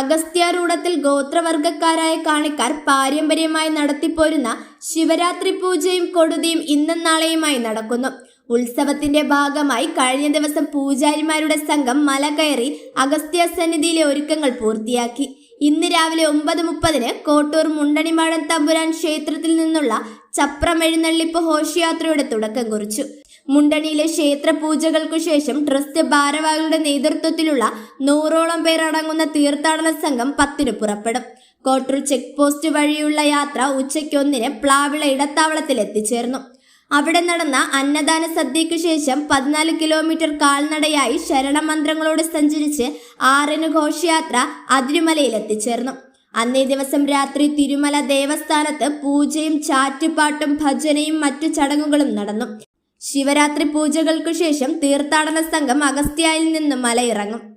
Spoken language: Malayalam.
അഗസ്ത്യാരൂഢത്തിൽ ഗോത്രവർഗക്കാരായ കാണിക്കാർ പാരമ്പര്യമായി നടത്തിപ്പോരുന്ന ശിവരാത്രി പൂജയും കൊടുതിയും ഇന്നും നാളെയുമായി നടക്കുന്നു. ഉത്സവത്തിന്റെ ഭാഗമായി കഴിഞ്ഞ ദിവസം പൂജാരിമാരുടെ സംഘം മല കയറി അഗസ്ത്യ സന്നിധിയിലെ ഒരുക്കങ്ങൾ പൂർത്തിയാക്കി. ഇന്ന് രാവിലെ ഒമ്പത് മുപ്പതിന് കോട്ടൂർ മുണ്ടണിമാടൻ തമ്പുരാൻ ക്ഷേത്രത്തിൽ നിന്നുള്ള ചപ്രമെഴുന്നള്ളിപ്പ് ഹോഷയാത്രയുടെ തുടക്കം കുറിച്ചു. മുണ്ടണിയിലെ ക്ഷേത്ര പൂജകൾക്കു ശേഷം ട്രസ്റ്റ് ഭാരവാഹികളുടെ നേതൃത്വത്തിലുള്ള നൂറോളം പേരടങ്ങുന്ന തീർത്ഥാടന സംഘം പത്തിന് പുറപ്പെടും. കോട്ടൂർ ചെക്ക് പോസ്റ്റ് വഴിയുള്ള യാത്ര ഉച്ചയ്ക്ക് ഒന്നിന് പ്ലാവിള ഇടത്താവളത്തിൽ എത്തിച്ചേർന്നു. അവിടെ നടന്ന അന്നദാന സദ്യയ്ക്കു ശേഷം പതിനാല് കിലോമീറ്റർ കാൽനടയായി ശരണമന്ത്രങ്ങളോട് സഞ്ചരിച്ച് ആറിന് ഘോഷയാത്ര അതിരുമലയിൽ എത്തിച്ചേർന്നു. അന്നേ ദിവസം രാത്രി തിരുമല ദേവസ്ഥാനത്ത് പൂജയും ചാറ്റുപാട്ടും ഭജനയും മറ്റു ചടങ്ങുകളും നടന്നു. ശിവരാത്രി പൂജകൾക്കു ശേഷം തീർത്ഥാടന സംഘം അഗസ്ത്യായിൽ നിന്നും മലയിറങ്ങും.